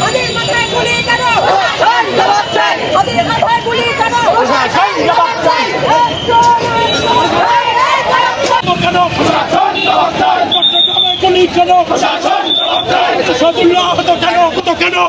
হাদির মাথায় গুলি কেন হাদির মাথায় গুলি কেন প্রশাসন জবাব চাই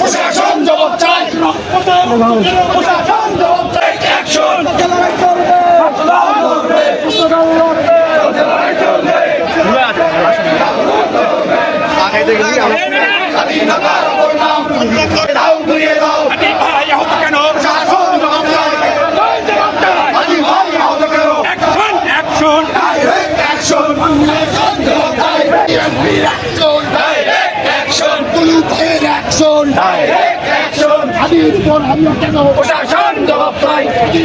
প্রশাসন জবাব চাই স্বাধীনতার অপর নাম দাও ঘুরিয়ে দাও হাদি ভাই আহত কেন প্রশাসন জবাব চাই হাজি